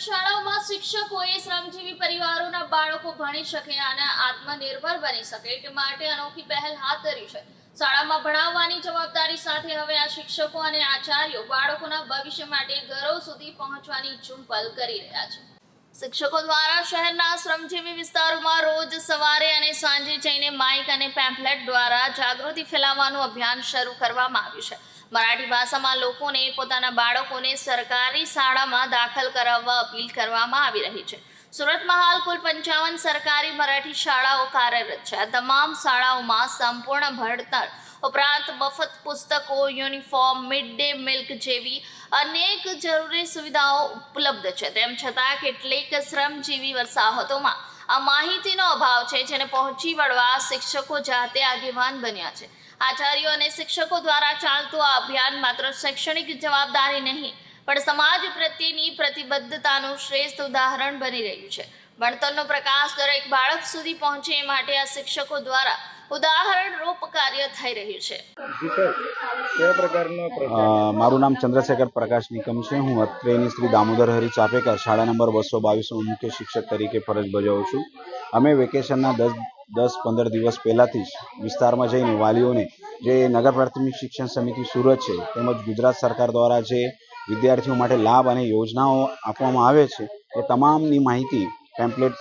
પ્રાથમિક શાળાઓમાં શિક્ષકોએ શ્રમજીવી પરિવારોના બાળકો ભણી શકે અને આત્મનિર્ભર બની શકે તે માટે અનોખી પહેલ હાથ ધરી છે. શાળામાં ભણાવવાની જવાબદારી સાથે હવે આ શિક્ષકો અને આચાર્યો બાળકોના ભવિષ્ય માટે ઘરો સુધી પહોંચવાની ઝુંપલ કરી રહ્યા છે. શિક્ષકો દ્વારા શહેરના શ્રમજીવી વિસ્તારોમાં રોજ સવારે અને સાંજે જઈને માઇક અને પેમ્ફલેટ દ્વારા જાગૃતિ ફેલાવવાનું અભિયાન શરૂ કરવામાં આવ્યું છે. મરાઠી ભાષામાં લોકોને, પોતાના બાળકોને સરકારી શાળામાં દાખલ કરાવવા અપીલ કરવામાં આવી રહી છે. સુરતમાં હાલ કુલ પંચાવન સરકારી મરાઠી શાળાઓ કાર્યરત છે. આ તમામ શાળાઓમાં સંપૂર્ણ ભણતર ઉપરાંત મફત પુસ્તકો, યુનિફોર્મ, મિડ ડે મિલ્ક જેવી અનેક જરૂરી સુવિધાઓ ઉપલબ્ધ છે. તેમ છતાં, કેટલીક શ્રમજીવી વસાહતોમાં આ માહિતીનો અભાવ છે, જેને પહોંચી વળવા શિક્ષકો જાતે આગેવાન બન્યા છે. આચાર્યો અને શિક્ષકો દ્વારા ચાલતું આ અભિયાન માત્ર શૈક્ષણિક જવાબદારી નહીં, પણ સમાજ પ્રત્યેની પ્રતિબદ્ધતાનું શ્રેષ્ઠ ઉદાહરણ બની રહ્યું છે. ભણતરનો પ્રકાશ દરેક બાળક સુધી પહોંચે એ માટે આ શિક્ષકો દ્વારા ઉદાહરણ રૂપ કાર્ય થઈ રહ્યું છે. મારું નામ ચંદ્રશેખર પ્રકાશ નિકમ છે. હું અત્રેની શ્રી દામોદર હરી ચાપેકર શાળા નંબર બસો બાવીસમાં મુખ્ય શિક્ષક તરીકે ફરજ બજાવું છું. અમે વેકેશનના દસ દસ પંદર દિવસ પહેલાંથી જ વિસ્તારમાં જઈને વાલીઓને જે નગર પ્રાથમિક શિક્ષણ સમિતિ સુરત છે તેમજ ગુજરાત સરકાર દ્વારા જે વિદ્યાર્થીઓ માટે લાભ અને યોજનાઓ આપવામાં આવે છે એ તમામની માહિતી પેમ્પલેટ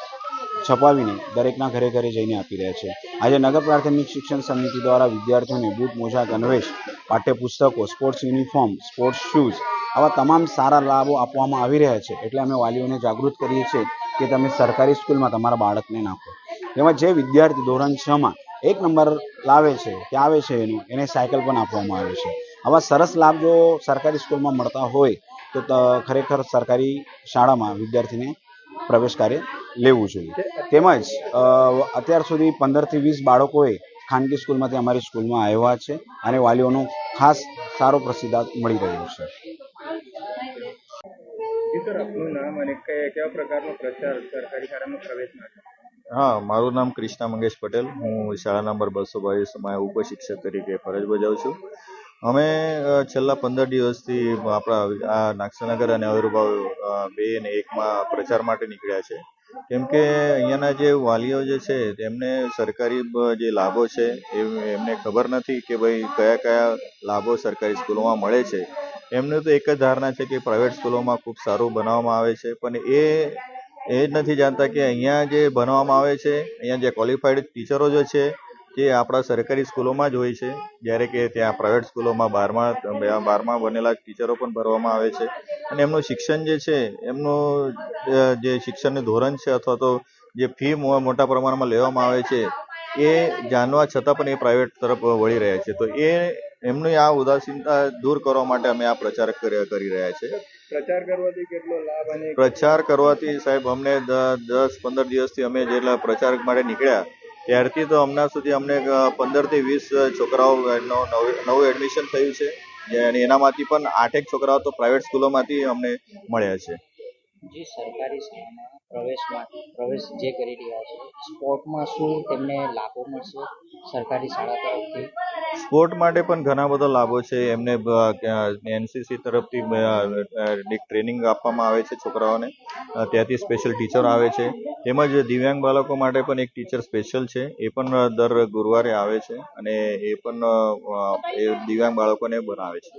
છપાવીને દરેકના ઘરે ઘરે જઈને આપી રહ્યા છે. આજે નગર પ્રાથમિક શિક્ષણ સમિતિ દ્વારા વિદ્યાર્થીઓને બૂટ મોજા, ગણવેશ, પાઠ્યપુસ્તકો સ્પોર્ટ્સ યુનિફોર્મ સ્પોર્ટ્સ શૂઝ આવા તમામ સારા લાભો આપવામાં આવી રહ્યા છે. એટલે અમે વાલીઓને જાગૃત કરીએ છીએ કે તમે સરકારી સ્કૂલમાં તમારા બાળકને નાખો. તેમજ જે વિદ્યાર્થી ધોરણ છમાં એક નંબર લાવે છે, કે આવે છે એનું, એને સાયકલ પણ આપવામાં આવે છે. આવા સરસ લાભ જો સરકારી સ્કૂલમાં મળતા હોય ત- ખરેખર સરકારી શાળામાં વિદ્યાર્થીને પ્રવેશ કાર્ય લેવું જોઈએ. તેમજ અત્યાર સુધી પંદરથી વીસ બાળકોએ ખાનગી સ્કૂલમાંથી અમારી સ્કૂલમાં આવ્યા છે અને વાલીઓનો ખાસ સારો પ્રતિસાદ મળી રહ્યો છે. જી સર આપનું નામ અને કયા કેવા પ્રકારનો પ્રચાર સરકારી શાળામાં પ્રવેશ માટે હા મારું નામ ક્રિષ્ના મંગેશ પટેલ. હું શાળા નંબર બસો બાવીસમાં ઉપશિક્ષક તરીકે ફરજ બજાવું છું. અમે છેલ્લા પંદર દિવસથી આપણા આ નાગસનગર અને અવિર્ભાવ બે ને એકમાં પ્રચાર માટે નીકળ્યા છે. કેમ કે અહીંયાના જે વાલીઓ જે છે, તેમને સરકારી જે લાભો છે, એ એમને ખબર નથી કે ભાઈ કયા કયા લાભો સરકારી સ્કૂલોમાં મળે છે. એમને તો એક જ ધારણા છે કે પ્રાઇવેટ સ્કૂલોમાં ખૂબ સારું બનાવવામાં આવે છે, પણ એ એ જ નથી જાણતા કે અહીંયા જે ભણવામાં આવે છે, અહીંયા જે ક્વોલિફાઈડ ટીચરો જે છે જે આપણા સરકારી સ્કૂલોમાં જ હોય છે જ્યારે કે ત્યાં પ્રાઇવેટ સ્કૂલોમાં બારમા બારમા બનેલા ટીચરો પણ ભરવામાં આવે છે. અને એમનું શિક્ષણ જે છે એમનું જે શિક્ષણનું ધોરણ છે અથવા તો જે ફી મોટા પ્રમાણમાં લેવામાં આવે છે એ જાણવા છતાં પણ એ પ્રાઇવેટ તરફ વળી રહ્યા છે. તો એ એમની આ ઉદાસીનતા દૂર કરવા માટે અમે આ પ્રચાર કરી રહ્યા છે. પ્રચાર કરવાથી કેટલો લાભ અને પ્રચાર કરવાથી સાહેબ અમને દસ પંદર દિવસથી અમે જેટલા પ્રચાર માટે નીકળ્યા ત્યારથી તો હમણાં સુધી અમને પંદરથી વીસ છોકરાઓ નવું એડમિશન થયું છે. અને એનામાંથી પણ આઠેક છોકરાઓ તો પ્રાઇવેટ સ્કૂલોમાંથી અમને મળ્યા છે. જે સરકારી શાળામાં પ્રવેશ પ્રવેશ જે કરી રહ્યા છે, સ્પોર્ટમાં શું તેમને લાભો મળશે? સરકારી શાળા તરફથી? સ્પોર્ટ માટે પણ ઘણા બધા લાભો છે. એમને એનસીસી તરફથી ટ્રેનિંગ આપવામાં આવે છે છોકરાઓને. ત્યાંથી સ્પેશિયલ ટીચર આવે છે. તેમજ દિવ્યાંગ બાળકો માટે પણ એક ટીચર સ્પેશિયલ છે. એ પણ દર ગુરુવારે આવે છે અને એ પણ એ દિવ્યાંગ બાળકોને બનાવે છે.